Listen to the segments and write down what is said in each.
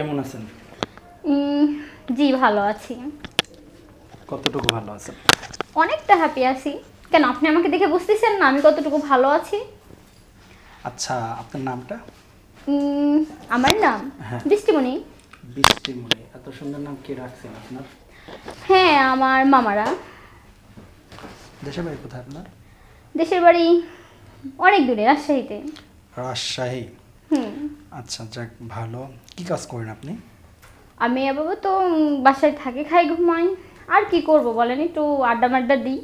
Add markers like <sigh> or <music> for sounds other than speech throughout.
কেমন আছেন? জি ভালো আছি। কতটুকু ভালো আছেন? অনেকটা হ্যাপি আছি। কেন আপনি আমাকে দেখে বুঝতেছেন না আমি কতটুকু ভালো আছি? আচ্ছা আপনার নামটা? আমার নাম হ্যাঁ। বৃষ্টিমণি বৃষ্টিমণি এত সুন্দর নাম কে রাখছেন আপনার? হ্যাঁ আমার মামারা। দেশের বাড়ি কোথায় আপনার? দেশের বাড়ি অনেক দূরে রাজশাহীতে। রাজশাহী। আচ্ছা যাক ভালো। কি কাজ করেন আপনি? আমি আবার তো বাসায় থাকি খাই ঘুমাই। আর কি করব বলেন একটু আড্ডা মাড্ডা দিই।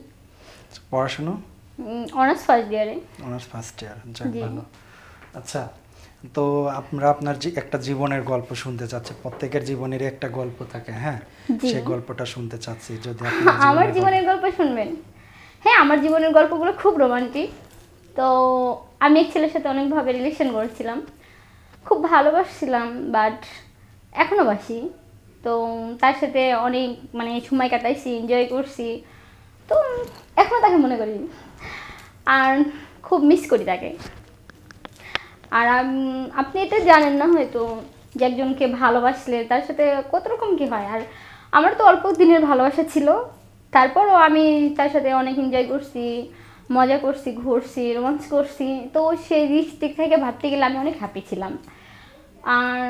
আচ্ছা, পড়াশুনো? অনার্স ফার্স্ট ইয়ারে অনার্স ফার্স্ট ইয়ার যাক ভালো। আচ্ছা তো আমরা আপনার যে একটা জীবনের গল্প শুনতে চাচ্ছি প্রত্যেকের জীবনেরই একটা গল্প থাকে হ্যাঁ? সেই গল্পটা শুনতে চাচ্ছি যদি <laughs> আমার জীবনের জীবনের গল্প শুনবেন? হ্যাঁ আমার জীবনের গল্পগুলো খুব রোমান্টিক তো আমি এক ছেলের সাথে অনেকভাবে রিলেশন করেছিলাম। খুব ভালোবাসছিলাম বাট এখনও বাসি। তো তার সাথে অনেক মানে সময় কাটাইছি এনজয় করছি। তো এখনও তাকে মনে করি। আর খুব মিস করি তাকে। আর আপনি এটা জানেন না হয়তো যে একজনকে ভালোবাসলে তার সাথে কত রকম কি হয়। আর আমার তো অল্প দিনের ভালোবাসা ছিল। তারপরও আমি তার সাথে অনেক এনজয় করছি। মজা করছি ঘুরছি রোমান্স করছি। তো সেই দিক দিক থেকে ভাবতে গেলে আমি অনেক হ্যাপি ছিলাম। আর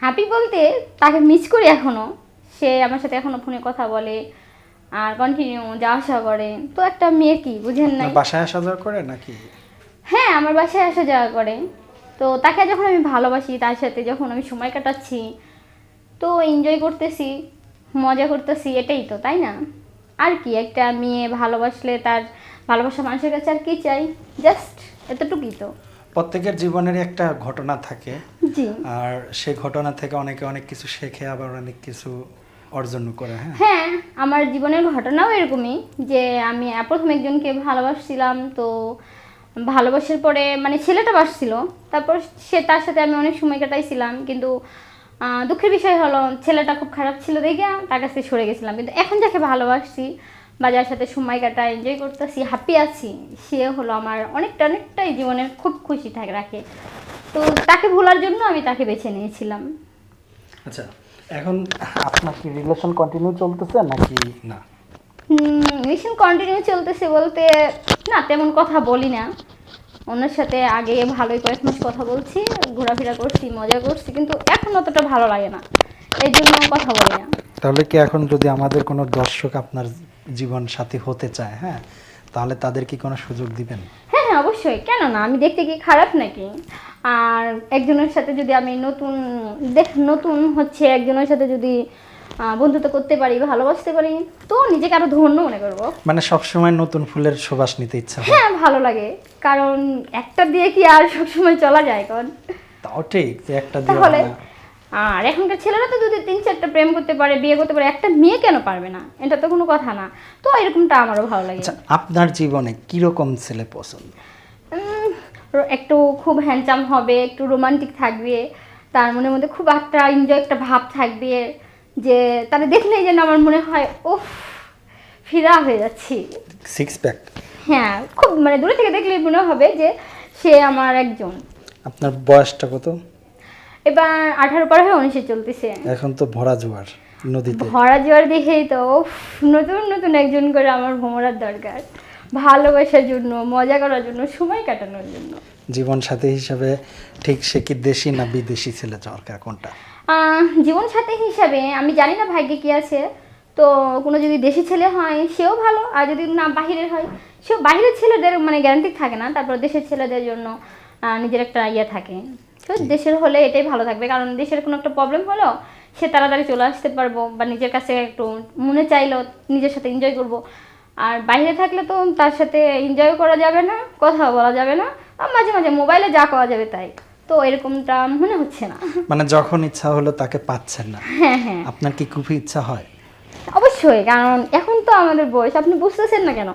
হ্যাপি বলতে তাকে মিস করি এখনও সে আমার সাথে এখনও ফোনে কথা বলে আর কন্টিনিউ যাওয়া আসা করে। তো একটা মেয়ে কি বুঝেন আপনার বাসায় আসা যাওয়া করে নাকি? হ্যাঁ আমার বাসায় আসা যাওয়া করে। তো তাকে যখন আমি ভালোবাসি তার সাথে যখন আমি সময় কাটাচ্ছি তো এনজয় করতেছি মজা করতেছি এটাই তো তাই না? আর কি একটা মেয়ে ভালোবাসলে তার ভালোবাসা মানুষের কাছে আর কি চাই? জাস্ট এতটুকুই তো। প্রত্যেকের জীবনের একটা ঘটনা থাকে। জি। আর সেই ঘটনা থেকে অনেকে অনেক কিছু শেখে আবার অনেক কিছু অর্জন করে হ্যাঁ? হ্যাঁ আমার জীবনের ঘটনাও এরকমই যে আমি প্রথম একজনকে ভালোবাসছিলাম তো ভালোবাসার পরে মানে ছেলেটা বাসছিল তারপর সে তার সাথে আমি অনেক সময় কাটাইছিলাম কিন্তু দুঃখের বিষয় হলো ছেলেটা খুব খারাপ ছিল দেখে তার কাছে সরে গেছিলাম। কিন্তু এখন যাকে ভালোবাসছি বা যার সাথে সময় কাটা এনজয় করতেছি হ্যাপি আছি। সে হলো আমার অনেকটা অনেকটাই জীবনের খুব খুশি থাকে রাখে। তো তাকে ভোলার জন্য আমি তাকে বেছে নিয়েছিলাম। আচ্ছা এখন আপনার কি রিলেশন কন্টিনিউ চলতেছে নাকি না? মিশন কন্টিনিউ চলতেছে বলতে না তেমন কথা বলি না। ওনার সাথে আগে ভালোই কয়েক মাস কথা বলছি ঘোরাফেরা করছি মজা করছি কিন্তু এখন অতটা ভালো লাগে না। এই জন্য কথা বলি না। তাহলে কি এখন যদি আমাদের কোনো দর্শক আপনার জীবন সাথী হতে চায় হ্যাঁ? তাহলে তাদের কি কোনো সুযোগ দিবেন? হ্যাঁ হ্যাঁ অবশ্যই। কেন না? আমি দেখতে কি খারাপ নাকি? আর একজনের সাথে যদি আমি নতুন দেখ নতুন হচ্ছে একজনের সাথে যদি বন্ধুত্ব করতে পারি ভালোবাসতে পারি তো নিজেকে আরও ধন্য মনে করব। মানে সবসময় নতুন ফুলের সুবাস নিতে ইচ্ছা হয়? হ্যাঁ ভালো লাগে। কারণ একটা দিয়ে কি আর সবসময় চলা যায় কারণ তাও ঠিক যে একটা দিয়ে তাহলে। আর এখনকার ছেলেরা তো যদি তিন চারটা প্রেম করতে পারে বিয়ে করতে পারে একটা মেয়ে কেন পারবে না? এটা তো কোনো কথা না। তো এরকমটা আমারও ভালো লাগে। আচ্ছা আপনার জীবনে কীরকম ছেলে পছন্দ? একটু খুব হ্যান্ডসাম হবে একটু রোমান্টিক থাকবে তার মনের মধ্যে খুব একটা এনজয় একটা ভাব থাকবে যে তারা দেখলেই যেন আমার মনে হয় ওফ ফিরা হয়ে যাচ্ছি। সিক্স প্যাক হ্যাঁ খুব মানে দূরে থেকে দেখলেই মনে হবে যে সে আমার একজন। আপনার বয়সটা কত? এবার আঠারো পর হয়ে উনিশে চলতেছে। এখন তো ভরা জোয়ার নদীতে। ভরা জোয়ার দেখেই তো নতুন নতুন একজন করে আমার ভ্রমণার দরকার। ভালোবাসার জন্য মজা করার জন্য সময় কাটানোর জন্য। জীবন সাথী হিসাবে ঠিক সে কি দেশি না বিদেশি ছেলে দরকার কোনটা? জীবন সাথী হিসাবে আমি জানি না ভাগ্যে কি আছে। তো কোনো যদি দেশি ছেলে হয় সেও ভালো আর যদি না বাহিরের হয় সেও বাহিরের ছেলেদের মানে গ্যারান্টি থাকে না। তারপর দেশের ছেলেদের জন্য নিজের একটা ইয়ে থাকে। তো দেশের হলে এটাই ভালো থাকবে। কারণ দেশের কোনো একটা প্রবলেম হলো সে তাড়াতাড়ি চলে আসতে পারব বা নিজের কাছে একটু মনে চাইলো নিজের সাথে এনজয় করব। আর বাইরে থাকলে তো তার সাথে এনজয় করা যাবে না কথা বলা যাবে না আর মাঝে মাঝে মোবাইলে যা করা যাবে তাই। তো এরকমটা মনে হচ্ছে না। মানে যখন ইচ্ছা হলো তাকে পাচ্ছেন না। হ্যাঁ হ্যাঁ। আপনার কি খুবই ইচ্ছা হয়? অবশ্যই কারণ এখন তো আমাদের বয়স আপনি বুঝতেছেন না কেন?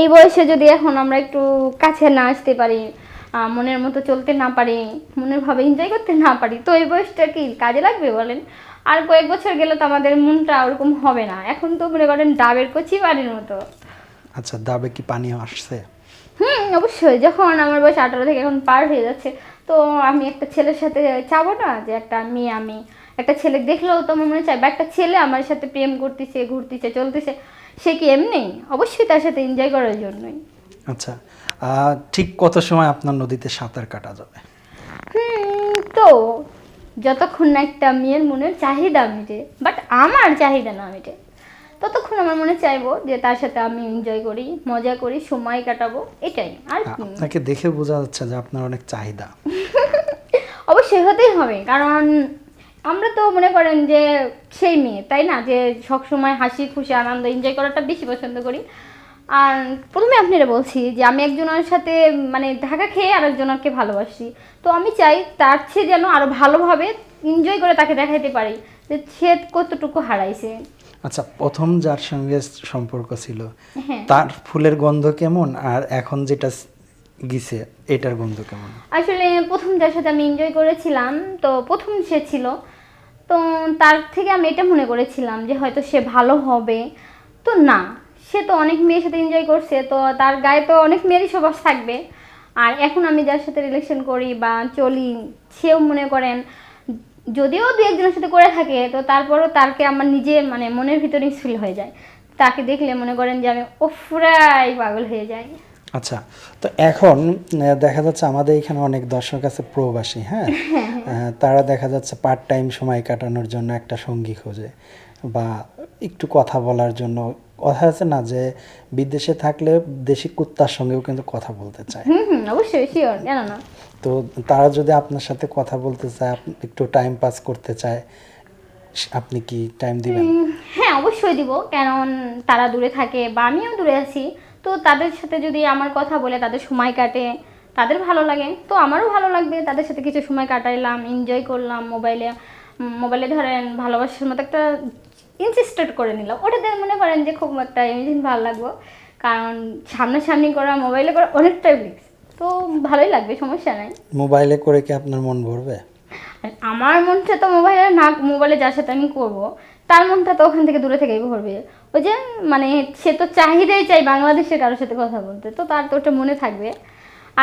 এই বয়সে যদি এখন আমরা একটু কাছে না আসতে পারি মনের মতো চলতে না পারি মনের ভাবে এনজয় করতে না পারি তো এই বয়সটা কি কাজে লাগবে বলেন? আর কয়েক বছর গেলে তো আমাদের মনটা ওরকম হবে না এখন তো মনে করেন ডাবের কচি বাড়ির মতো। আচ্ছা ডাবে কি পানি আসছে? হুম অবশ্যই যখন আমার বয়স আঠারো থেকে এখন পার হয়ে যাচ্ছে তো আমি একটা ছেলের সাথে চাবো না যে একটা মেয়ে আমি একটা ছেলে দেখলেও তো আমার মনে চাই বা একটা ছেলে আমার সাথে প্রেম করতেছে ঘুরতেছে চলতেছে সে কি এমনি? অবশ্যই তার সাথে এনজয় করার জন্যই। আচ্ছা ঠিক কত সময় আপনার নদীতে সাঁতার কাটা যাবে? হুম, তো যতক্ষণ না একটা মেয়ের মনের চাহিদা মিটে বাট আমার চাহিদা না মিটে ততক্ষণ আমার মনে চাইব যে তার সাথে আমি এনজয় করি মজা করি সময় কাটাবো এটাই। আর কি? আপনাকে দেখে বোঝা যাচ্ছে যে আপনার অনেক চাহিদা। <laughs> অবশ্যই হতেই হবে কারণ আমরা তো মনে করেন যে সেই মেয়ে তাই না? যে সবসময় হাসি খুশি আনন্দ এনজয় করাটা বেশি পছন্দ করি। আর প্রথমে আপনারা বলছি যে আমি একজনের সাথে মানে ঢাকা খেয়ে আরেকজনকে ভালোবাসি। তো আমি চাই তার চেয়ে যেন আরও ভালোভাবে এনজয় করে তাকে দেখাইতে পারি যে সে কতটুকু হারাইছে। আচ্ছা প্রথম যার সঙ্গে সম্পর্ক ছিল হ্যাঁ। তার ফুলের গন্ধ কেমন? আর এখন যেটা স- গিছে এটার গন্ধ কেমন? আসলে প্রথম যার সাথে আমি এনজয় করেছিলাম তো প্রথম সে ছিল। তো তার থেকে আমি এটা মনে করেছিলাম যে হয়তো সে ভালো হবে। তো না সে তো অনেক মেয়ের সাথে এনজয় করছে তো তার গায়ে তো অনেক মেয়েরই সবাস থাকবে। আর এখন আমি যার সাথে রিলেশন করি বা চলি সেও মনে করেন যদিও দু একজনের সাথে করে থাকে তো তারপরও তারকে আমার নিজের মানে মনের ভিতরে ফিল হয়ে যায়। তাকে দেখলে মনে করেন যে আমি ওফরাই পাগল হয়ে যাই। আচ্ছা তো এখন দেখা যাচ্ছে আমাদের এখানে অনেক দর্শক আছে প্রবাসী হ্যাঁ? <laughs> তারা দেখা যাচ্ছে পার্ট টাইম সময় কাটানোর জন্য একটা সঙ্গী খোঁজে বা একটু কথা বলার জন্য কথা আছে না যে বিদেশে থাকলে দেশি কুত্তার সঙ্গেও কিন্তু কথা বলতে চায়। হুম অবশ্যই শিওর না। তো তারা যদি আপনার সাথে কথা বলতে চায় একটু টাইম পাস করতে চায় আপনি কি টাইম দিবেন? হ্যাঁ অবশ্যই দিব। কারণ তারা দূরে থাকে বা আমিও দূরে আছি। তো তাদের সাথে যদি আমার কথা বলে তাদের সময় কাটে তাদের ভালো লাগে। তো আমারও ভালো লাগবে। তাদের সাথে কিছু সময় কাটাইলাম এনজয় করলাম মোবাইলে মোবাইলে ধরেন ভালোবাসার মতো একটা ইনসিস্টেড করে নিলাম। ওটাতে মনে করেন যে খুব একটা ইমেজিন ভালো লাগবো। কারণ সামনাসামনি করা মোবাইলে করা অনেকটাই রিক্স তো ভালোই লাগবে সমস্যা নাই। মোবাইলে করে কি আপনার মন ভরবে? আমার মনটা তো মোবাইলে না মোবাইলে যার সাথে আমি করব তার মনটা তো ওখান থেকে দূরে থেকেই ভরবে। ওই যে মানে সে তো চাহিদাই চাই বাংলাদেশের কারোর সাথে কথা বলতে তো তার তো ওটা মনে থাকবে।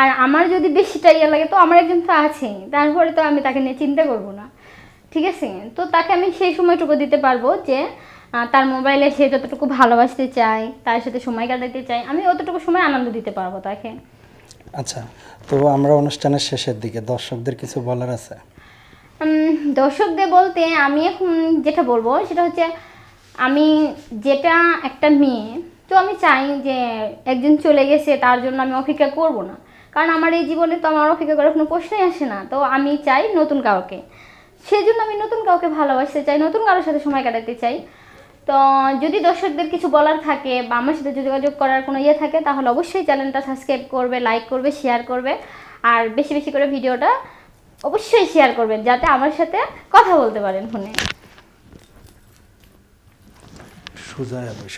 আর আমার যদি বেশিটা ইয়ে লাগে তো আমার একজন তো আছেই তারপরে তো আমি তাকে নিয়ে চিন্তা করব না। ঠিক আছে? তো তাকে আমি সেই সময়টুকু দিতে পারব যে তার মোবাইলে সে যতটুকু ভালোবাসতে চায় তার সাথে সময় কাটাতে চাই আমি অতটুকু সময় আনন্দ দিতে পারব তাকে। আচ্ছা তো আমরা অনুষ্ঠানের শেষের দিকে দর্শকদের কিছু বলার আছে? দর্শকদের বলতে আমি এখন যেটা বলব সেটা হচ্ছে আমি যেটা একটা মেয়ে তো আমি চাই যে একজন চলে গেছে তার জন্য আমি অপেক্ষা করব না। কারণ আমার এই জীবনে তো আমার অপেক্ষা করার কোনো প্রশ্নই আসে না তো আমি চাই নতুন কাউকে। সেই জন্য আমি নতুন কাউকে ভালোবাসতে চাই, নতুন কারোর সাথে সময় কাটাতে চাই। তো, যদি দর্শকদের কিছু বলার থাকে বা আমার সাথে যোগাযোগ করার কোনো ইয়ে থাকে, তাহলে অবশ্যই চ্যানেলটা সাবস্ক্রাইব করবে লাইক করবে শেয়ার করবে। আর বেশি বেশি করে ভিডিওটা অবশ্যই শেয়ার করবেন, যাতে আমার সাথে কথা বলতে পারেন ফোনে। সুজয় বৈশ